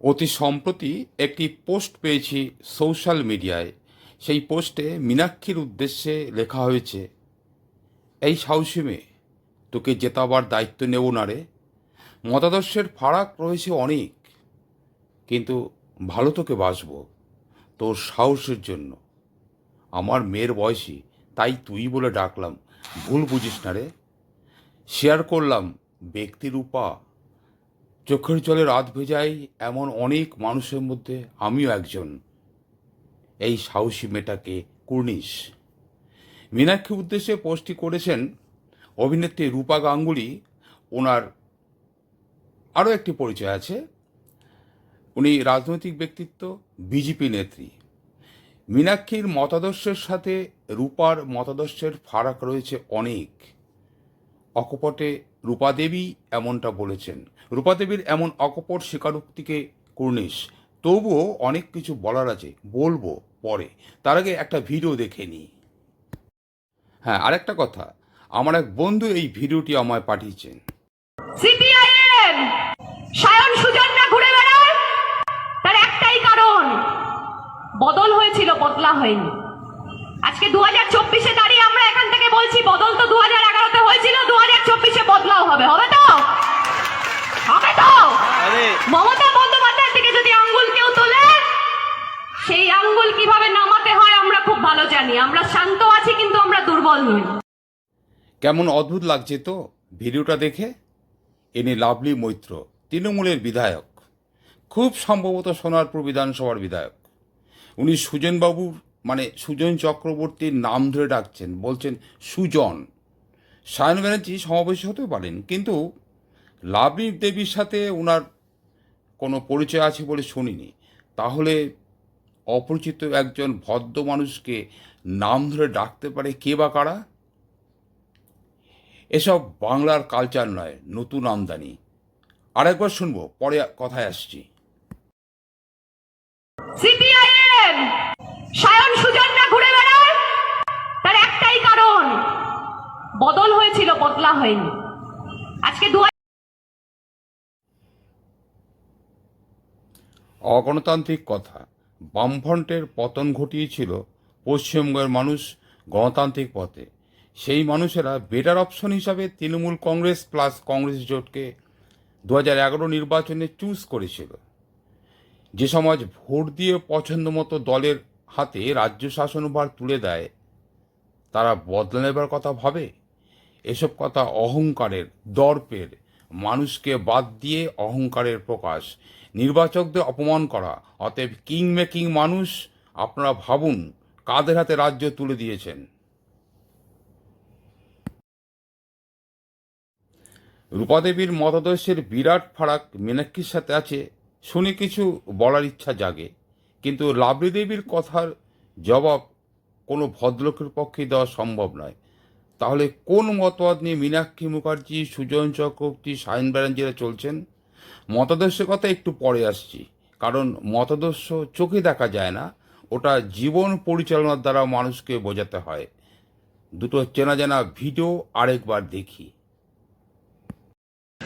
অতি সম্প্রতি একটি পোস্ট পেয়েছি সোশ্যাল মিডিয়ায়। সেই পোস্টে মীনাক্ষীর উদ্দেশ্যে লেখা হয়েছে, এই সাহসী মেয়ে, তোকে জেতাবার দায়িত্ব নেব না রে। মতাদর্শের ফারাক রয়েছে অনেক, কিন্তু ভালো তোকে বাসব তোর সাহসের জন্য। আমার মেয়ের বয়সী, তাই তুই বলে ডাকলাম, ভুল বুঝিস না রে। শেয়ার করলাম ব্যক্তিরূপা চোখের জলে রাত ভেজাই এমন অনেক মানুষের মধ্যে আমিও একজন। এই সাহসী মেয়েটাকে কুর্নিশ। মীনাক্ষী উদ্দেশ্যে পোস্টটি করেছেন অভিনেত্রী রূপা গাঙ্গুলি। ওনার আরও একটি পরিচয় আছে। উনি রাজনৈতিক ব্যক্তিত্ব, বিজেপি নেত্রী। মীনাক্ষীর মতাদর্শের সাথে রূপার মতাদর্শের ফারাক রয়েছে অনেক। অকপটে রূপাদেবী এমনটা বলেছেন। রূপাদেবীর এমন অকপট স্বীকারোক্তিকে কুর্নিশ, তবুও অনেক কিছু বলার আছে, বলব পরে। তার আগে একটা ভিডিও দেখে নিই। হ্যাঁ আরেকটা কথা, আমার এক বন্ধু এই ভিডিওটি আমায় পাঠিয়েছেন। বদল হয়েছিল, বদলা হয়নি। আজকে দু হাজার চব্বিশে দাঁড়িয়ে আমরা এখান থেকে বলছি বদল তো দু হাজার এগারোতে হয়েছিল দু হাজার চব্বিশে বদলাও হবে হবে তো হবে তো মমতা বন্দ্যোপাধ্যায়ের দিকে যদি আঙ্গুল কেউ তোলে সেই আঙ্গুল কীভাবে নামাতে হয় আমরা খুব ভালো জানি আমরা শান্ত আছি কিন্তু আমরা দুর্বল নই কেমন অদ্ভুত লাগছে তো? ভিডিওটা দেখে? এনে লাভলি মৈত্র, তৃণমূলের বিধায়ক। খুব সম্ভবত সোনারপুর বিধানসভার বিধায়ক। উনি সুজনবাবুর মানে সুজন চক্রবর্তীর নাম ধরে ডাকছেন, বলছেন সুজন। সায়ন ব্যানার্জি সমাবেশ হতে পারেন, কিন্তু লাভলি দেবীর সাথে ওনার কোনো পরিচয় আছে বলে শুনিনি। তাহলে অপরিচিত একজন ভদ্র মানুষকে নাম ধরে ডাকতে পারে কে বা কারা? এসব বাংলার কালচার নয় নতুন আমদানি। আরেকবার শুনব পরে কথায় আসছি। সিপিআইএম সায়ন সুজনরা ঘুরে বেড়ায়। তার একটাই কারণ বদল হয়েছিল বদলা হয়নি। আজকে দু অগণতান্ত্রিক কথা। বামফ্রন্টের পতন ঘটিয়েছিল পশ্চিমবঙ্গের মানুষ গণতান্ত্রিক পথে। সেই মানুষেরা বেটার অপশন হিসাবে তৃণমূল কংগ্রেস প্লাস কংগ্রেস জোটকে দু এগারো নির্বাচনে চুজ করেছিল। যে সমাজ ভোট দিয়ে পছন্দ মতো দলের হাতে রাজ্য শাসনভার তুলে দেয়, তারা বদলে নেবার কথা ভাবে? এসব কথা অহংকারের, দর্পের, মানুষকে বাদ দিয়ে অহংকারের প্রকাশ। নির্বাচকদের অপমান করা, অতএব কিং মেকিং মানুষ, আপনারা ভাবুন কাদের হাতে রাজ্য তুলে দিয়েছেন? রূপাদেবীর মতাদর্শের বিরাট ফারাক মীনাক্ষীর সাথে আছে, শুনে কিছু বলার ইচ্ছা জাগে। কিন্তু লাবলি দেবীর কথার জবাব কোনো ভদ্রলোকের পক্ষে দেওয়া সম্ভব নয়। তাহলে কোন মতবাদ নিয়ে মীনাক্ষী মুখার্জি, সুজন চক্রবর্তী, সায়ন ব্যানার্জিরা চলছেন? মতাদর্শের কথা একটু পরে আসছি, কারণ মতাদর্শ চোখে দেখা যায় না, ওটা জীবন পরিচালনার দ্বারা মানুষকে বোঝাতে হয়। দুটো চেনা জানা ভিডিও আরেকবার দেখি।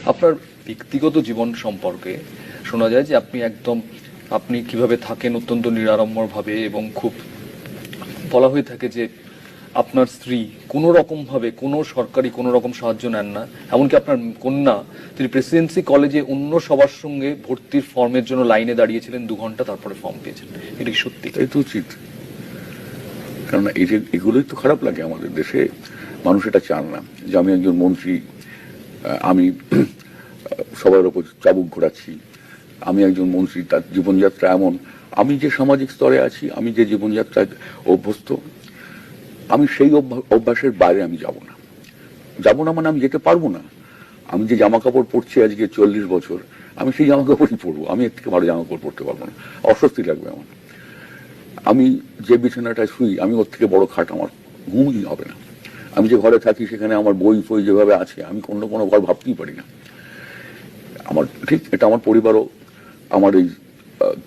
আপনার ব্যক্তিগত জীবন সম্পর্কে শোনা যায় যে আপনি একদম, আপনি কীভাবে থাকেন অত্যন্ত নিরাড়ম্বরভাবে এবং খুব বলা হয়ে থাকে যে আপনার স্ত্রী কোনো রকম ভাবে কোনো সরকারি কোনো রকম সাহায্য নেন না। এমনকি আপনার কন্যা, তিনি প্রেসিডেন্সি কলেজে অন্য সবার সঙ্গে ভর্তির ফর্মের জন্য লাইনে দাঁড়িয়েছিলেন, দু ঘণ্টা তারপরে ফর্ম পেয়েছেন। এটা কি সত্যি। এটাই তো উচিত। কারণ এই যে, এগুলোই তো খারাপ লাগে আমাদের দেশে। মানুষ এটা চান না। যে আমি একজন মন্ত্রী আমি সবার ওপর চাবুক ঘোরাচ্ছি। আমি একজন মন্ত্রী, তার জীবনযাত্রা এমন। আমি যে সামাজিক স্তরে আছি, আমি যে জীবনযাত্রায় অভ্যস্ত, আমি সেই অভ্যা- অভ্যাসের বাইরে আমি যাব না। যাব না মানে আমি যেতে পারব না। আমি যে জামা কাপড় পরছি আজকে চল্লিশ বছর, আমি সেই জামা কাপড়ই পরবো। আমি এর থেকে ভালো জামা কাপড় পরতে পারব না। অস্বস্তি লাগবে আমার। আমি যে বিছানাটায় শুই, আমি ওর থেকে বড় খাট আমার ঘুমই হবে না। আমি যে ঘরে থাকি সেখানে আমার বই ফই যেভাবে আছে আমি অন্য কোনো ঘর ভাবতেই পারি না। আমার ঠিক এটা আমার পরিবারও আমার এই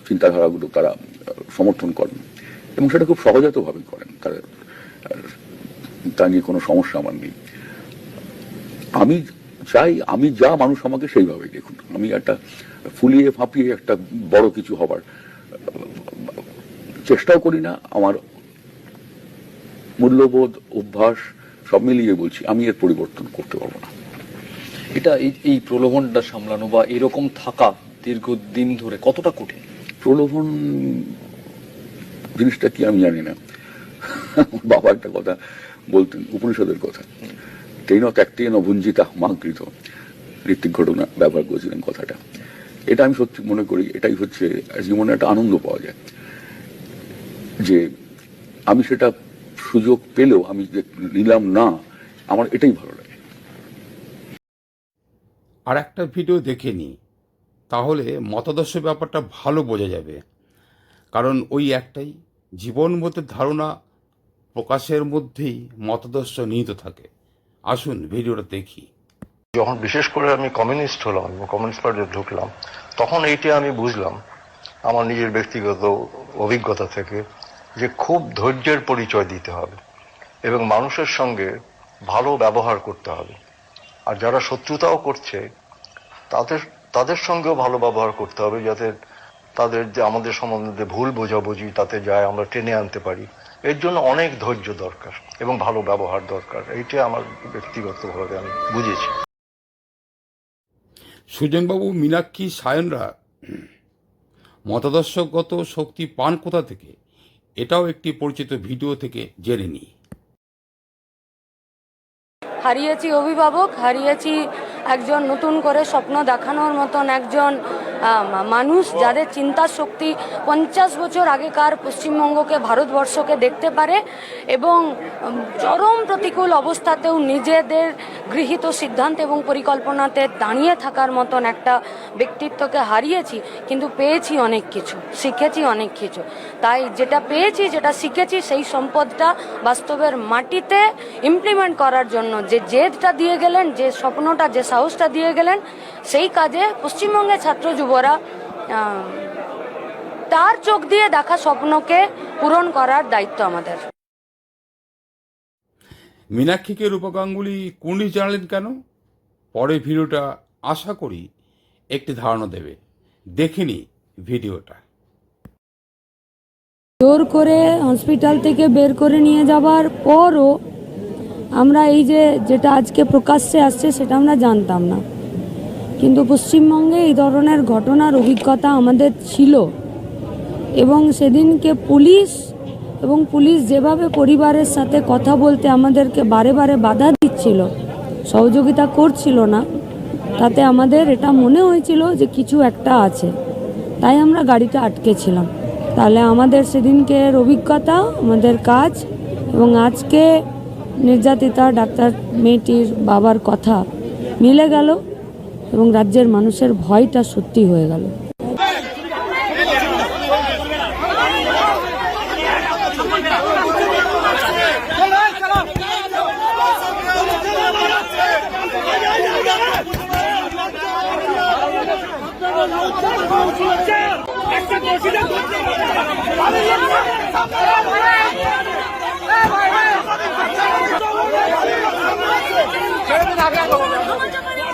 চিন্তাধারাগুলো তারা সমর্থন করেন। এবং সেটা খুব সহজাতভাবে করেন। আহ, তা নিয়ে কোনো সমস্যা আমার নেই। আমি চাই আমি যা মানুষ আমাকে সেইভাবে দেখুন। আমি একটা ফুলিয়ে ফাঁপিয়ে একটা বড় কিছু হবার চেষ্টাও করি না। আমার মূল্যবোধ অভ্যাস সব মিলিয়ে বলছি আমি এর পরিবর্তন করতে পারব না। এটা এই প্রলোভনটা সামলানো বা এরকম থাকা দীর্ঘদিন ধরে কতটা কঠিন? প্রলোভন জিনিসটা কি আমি জানি না। বাবা একটা কথা বলতেন উপনিষদের কথা। তেন ত্যাগতেন ভুঞ্জিতা মাকৃত। ঋত্বিক ঘটনা ব্যবহার করেছিলেন কথাটা। এটা আমি সত্যি মনে করি এটাই হচ্ছে জীবনে একটা আনন্দ পাওয়া যায়। যে আমি সেটা সুযোগ পেলেও আমি যে নিলাম না আমার এটাই ভালো লাগে। আর একটা ভিডিও দেখে নিই তাহলে মতাদর্শ ব্যাপারটা ভালো বোঝা যাবে। কারণ ওই একটাই জীবন জীবনবোধের ধারণা প্রকাশের মধ্যেই মতাদর্শ নিহিত থাকে। আসুন ভিডিওটা দেখি। যখন বিশেষ করে আমি কমিউনিস্ট হলাম এবং কমিউনিস্ট পার্টিতে ঢুকলাম তখন এইটা আমি বুঝলাম আমার নিজের ব্যক্তিগত অভিজ্ঞতা থেকে। যে খুব ধৈর্যের পরিচয় দিতে হবে এবং মানুষের সঙ্গে ভালো ব্যবহার করতে হবে। আর যারা শত্রুতাও করছে, তাদের তাদের সঙ্গেও ভালো ব্যবহার করতে হবে যাতে তাদের যে আমাদের সম্বন্ধে ভুল বোঝাবুঝি, তাতে যায় আমরা টেনে আনতে পারি। এর জন্য অনেক ধৈর্য দরকার এবং ভালো ব্যবহার দরকার। এইটা আমার ব্যক্তিগতভাবে আমি বুঝেছি। সুজনবাবু, মীনাক্ষী সায়নরা মতাদর্শগত শক্তি পান কোথা থেকে? এটাও একটি পরিচিত ভিডিও থেকে জেনে নিই। হারিয়েছি অভিভাবক, হারিয়েছি একজন নতুন করে স্বপ্ন দেখানোর মতন একজন মানুষ যাদের চিন্তার শক্তি পঞ্চাশ বছর আগেকার পশ্চিমবঙ্গকে, ভারতবর্ষকে দেখতে পারে এবং চরম প্রতিকূল অবস্থাতেও নিজেদের গৃহীত সিদ্ধান্ত এবং পরিকল্পনাতে দাঁড়িয়ে থাকার মতন একটা ব্যক্তিত্বকে হারিয়েছি, কিন্তু পেয়েছি অনেক কিছু, শিখেছি অনেক কিছু। তাই যেটা পেয়েছি, যেটা শিখেছি, সেই সম্পদটা বাস্তবের মাটিতে ইমপ্লিমেন্ট করার জন্য যে জেদটা দিয়ে গেলেন, যে স্বপ্নটা, যে সাহসটা দিয়ে গেলেন সেই কাজে পশ্চিমবঙ্গের ছাত্র যুবরা তার চোখ দিয়ে দেখা স্বপ্নকে পূরণ করার দায়িত্ব আমাদের। মীনাক্ষীকে রূপা গাঙ্গুলি কুর্নিশ জানালেন কেন? পরে ভিডিওটা আশা করি একটি ধারণা দেবে। দেখিনি ভিডিওটা। জোর করে হসপিটাল থেকে বের করে নিয়ে যাবার পরও আমরা এই যে যেটা আজকে প্রকাশ্যে আসছে সেটা আমরা জানতাম না। কিন্তু পশ্চিমবঙ্গে এই ধরনের ঘটনার অভিজ্ঞতা আমাদের ছিল। এবং সেদিনকে পুলিশ এবং পুলিশ যেভাবে পরিবারের সাথে কথা বলতে আমাদেরকে বারে বারে বাধা দিচ্ছিল, সহযোগিতা করছিল না, তাতে আমাদের এটা মনে হয়েছিল যে কিছু একটা আছে। তাই আমরা গাড়িটা আটকেছিলাম তাহলে আমাদের সেদিনকের অভিজ্ঞতা, আমাদের কাজ এবং আজকে নির্যাতিতা, ডাক্তার মেয়েটির বাবার কথা মিলে গেল। এবং রাজ্যের মানুষের ভয়টা সত্যি হয়ে গেল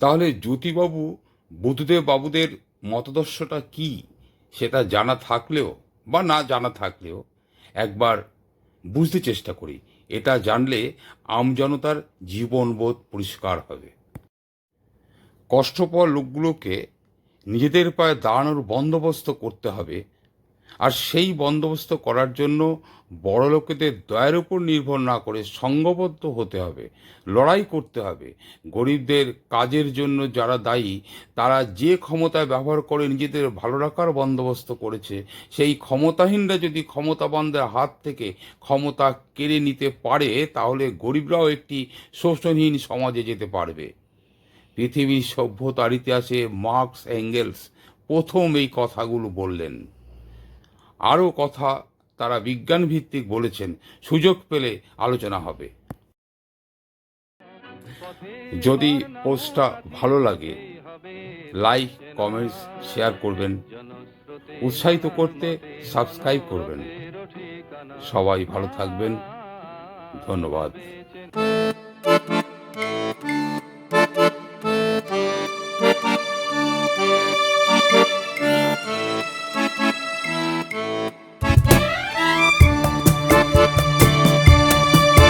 তাহলে জ্যোতিবাবু বুদ্ধদেব বাবুদের মতাদর্শটা কি? সেটা জানা থাকলেও বা না জানা থাকলেও একবার বুঝতে চেষ্টা করি। এটা জানলে আমজনতার জীবনবোধ পরিষ্কার হবে। কষ্টপর লোকগুলোকে নিজেদের পায়ে দাঁড়ানোর বন্দোবস্ত করতে হবে। আর সেই বন্দোবস্ত করার জন্য বড় লোকেদের দয়ের উপর নির্ভর না করে সঙ্গবদ্ধ হতে হবে, লড়াই করতে হবে। গরিবদের কাজের জন্য যারা দায়ী, তারা যে ক্ষমতায় ব্যবহার করে নিজেদের ভালো রাখার বন্দোবস্ত করেছে, সেই ক্ষমতাহীনরা যদি ক্ষমতাবানদের হাত থেকে ক্ষমতা কেড়ে নিতে পারে, তাহলে গরিবরাও একটি শোষণহীন সমাজে যেতে পারবে। পৃথিবীর সভ্যতার ইতিহাসে মার্কস অ্যাঙ্গেলস প্রথম এই কথাগুলো বললেন। আরও কথা তারা বিজ্ঞান ভিত্তিক বলেছেন। সুযোগ পেলে আলোচনা হবে। যদি পোস্টটা ভালো লাগে, লাইক, কমেন্টস, শেয়ার করবেন। উৎসাহিত করতে সাবস্ক্রাইব করবেন। সবাই ভালো থাকবেন। ধন্যবাদ।